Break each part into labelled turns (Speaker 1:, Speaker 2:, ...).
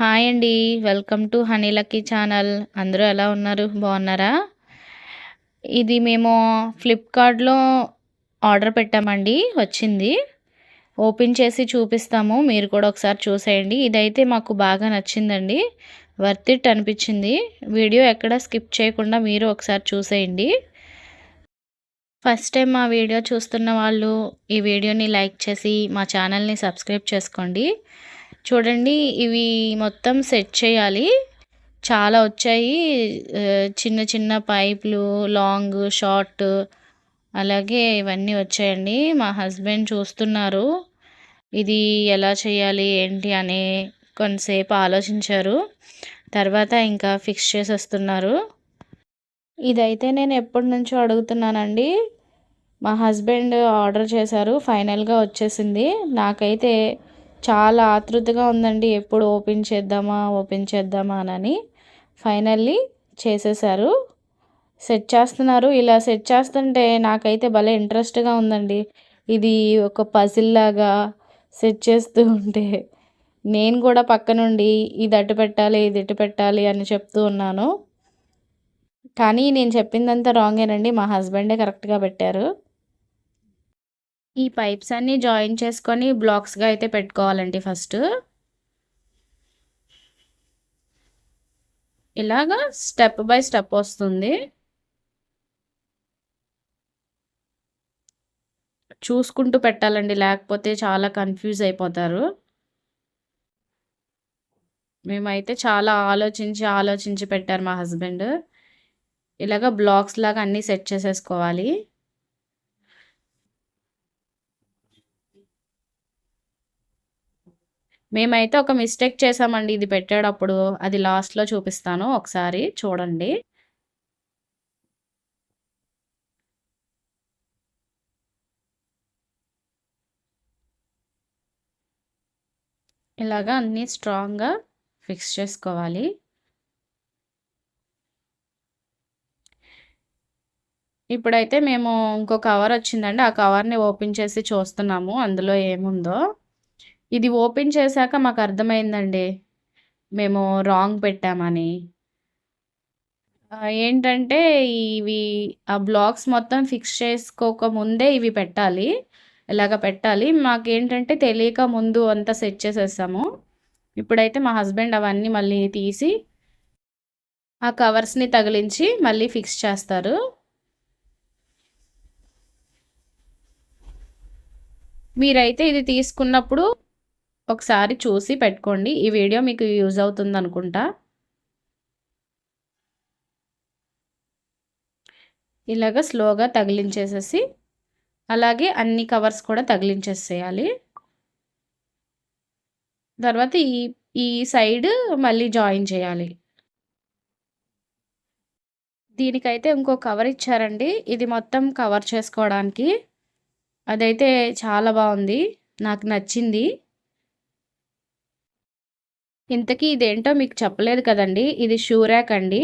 Speaker 1: Hi అండి. Welcome to honey lucky channel. అందరూ ఎలా ఉన్నారు? బాగున్నారా? ఇది మేము ఫ్లిప్కార్ట్లో ఆర్డర్ పెట్టామండి. వచ్చింది. ఓపెన్ చేసి చూపిస్తాము. మీరు కూడా ఒకసారి చూసేయండి. ఇదైతే మాకు బాగా నచ్చిందండి. వర్త్ ఇట్ అనిపించింది. వీడియో ఎక్కడ స్కిప్ చేయకుండా మీరు ఒకసారి చూసేయండి. ఫస్ట్ టైం మా వీడియో చూస్తున్న వాళ్ళు ఈ వీడియోని లైక్ చేసి మా ఛానల్ని సబ్స్క్రైబ్ చేసుకోండి. చూడండి ఇవి మొత్తం సెట్ చేయాలి. చాలా వచ్చాయి. చిన్న చిన్న పైపులు లాంగ్ షార్ట్ అలాగే ఇవన్నీ వచ్చాయండి. మా హస్బెండ్ చూస్తున్నారు. ఇది ఎలా చేయాలి ఏంటి అని కొంతసేపు ఆలోచించారు. తర్వాత ఇంకా ఫిక్స్ చేసేస్తున్నారు. ఇదైతే నేను ఎప్పటి నుంచో అడుగుతున్నానండి. మా హస్బెండ్ ఆర్డర్ చేశారు. ఫైనల్గా వచ్చేసింది. నాకైతే చాలా ఆతృతగా ఉందండి. ఎప్పుడు ఓపెన్ చేద్దామా ఓపెన్ చేద్దామా అని ఫైనల్లీ చేసేసారు. సెట్ చేస్తున్నారు. ఇలా సెట్ చేస్తుంటే నాకైతే భలే ఇంట్రెస్ట్గా ఉందండి. ఇది ఒక పజిల్ లాగా సెట్ చేస్తూ ఉంటే నేను కూడా పక్కనుండి ఇది అటు పెట్టాలి ఇది ఇటు పెట్టాలి అని చెప్తూ ఉన్నాను. కానీ నేను చెప్పిందంతా రాంగేనండి మా హస్బెండే కరెక్ట్గా పెట్టారు. ఈ పైప్స్ అన్నీ జాయిన్ చేసుకొని బ్లాక్స్గా అయితే పెట్టుకోవాలండి ఫస్ట్. ఇలాగా స్టెప్ బై స్టెప్ వస్తుంది. చూసుకుంటూ పెట్టాలండి లేకపోతే చాలా కన్ఫ్యూజ్ అయిపోతారు. మేమైతే చాలా ఆలోచించి ఆలోచించి పెట్టారు మా హస్బెండ్. ఇలాగ బ్లాక్స్ లాగా అన్నీ సెట్ చేసేసుకోవాలి. మేమైతే ఒక మిస్టేక్ చేసామండి ఇది పెట్టేటప్పుడు. అది లాస్ట్లో చూపిస్తాను ఒకసారి. చూడండి. ఇలాగా అన్నీ స్ట్రాంగ్గా ఫిక్స్ చేసుకోవాలి. ఇప్పుడైతే మేము ఇంకో కవర్ వచ్చిందండి. ఆ కవర్ని ఓపెన్ చేసి చూస్తున్నాము. అందులో ఏముందో. ఇది ఓపెన్ చేశాక మాకు అర్థమైందండి. మేము రాంగ్ పెట్టామని. ఏంటంటే ఇవి ఆ బ్లాక్స్ మొత్తం ఫిక్స్ చేసుకోక ముందే ఇవి పెట్టాలి. ఇలాగ పెట్టాలి? మాకేంటంటే తెలియక ముందు అంతా సెట్ చేసేసాము. ఇప్పుడైతే మా హస్బెండ్ అవన్నీ మళ్ళీ తీసి ఆ కవర్స్ని తగిలించి మళ్ళీ ఫిక్స్ చేస్తారు. మీరైతే ఇది తీసుకున్నప్పుడు ఒకసారి చూసి పెట్టుకోండి. ఈ వీడియో మీకు యూజ్ అవుతుంది అనుకుంటా. ఇలాగ స్లోగా తగిలించేసేసి అలాగే అన్ని కవర్స్ కూడా తగిలించేసేయాలి. తర్వాత ఈ ఈ సైడ్ మళ్ళీ జాయిన్ చేయాలి. దీనికైతే ఇంకో కవర్ ఇచ్చారండి. ఇది మొత్తం కవర్ చేసుకోవడానికి. అదైతే చాలా బాగుంది. నాకు నచ్చింది. ఇంతకీ ఇదేంటో మీకు చెప్పలేదు కదండి. ఇది షూ ర్యాక్ అండి.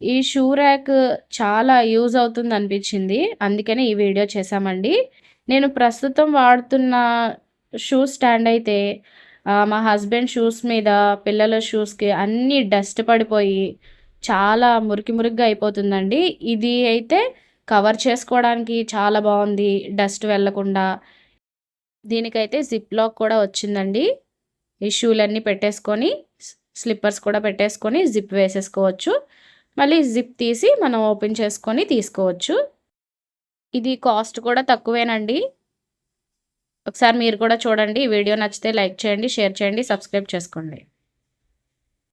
Speaker 1: ఈ షూ ర్యాక్ చాలా యూజ్ అవుతుంది అనిపించింది. అందుకనే ఈ వీడియో చేశామండి. నేను ప్రస్తుతం వాడుతున్న షూ స్టాండ్ అయితే మా హస్బెండ్ షూస్ మీద పిల్లల షూస్కి అన్నీ డస్ట్ పడిపోయి చాలా మురికి మురికిగా అయిపోతుందండి. ఇది అయితే కవర్ చేసుకోవడానికి చాలా బాగుంది డస్ట్ వెళ్ళకుండా. దీనికైతే జిప్ లాక్ కూడా వచ్చిందండి. ఈ షూలన్నీ పెట్టేసుకొని స్లిప్పర్స్ కూడా పెట్టేసుకొని జిప్ వేసేసుకోవచ్చు. మళ్ళీ జిప్ తీసి మనం ఓపెన్ చేసుకొని తీసుకోవచ్చు. ఇది కాస్ట్ కూడా తక్కువేనండి. ఒకసారి మీరు కూడా చూడండి. వీడియో నచ్చితే లైక్ చేయండి షేర్ చేయండి సబ్స్క్రైబ్ చేసుకోండి.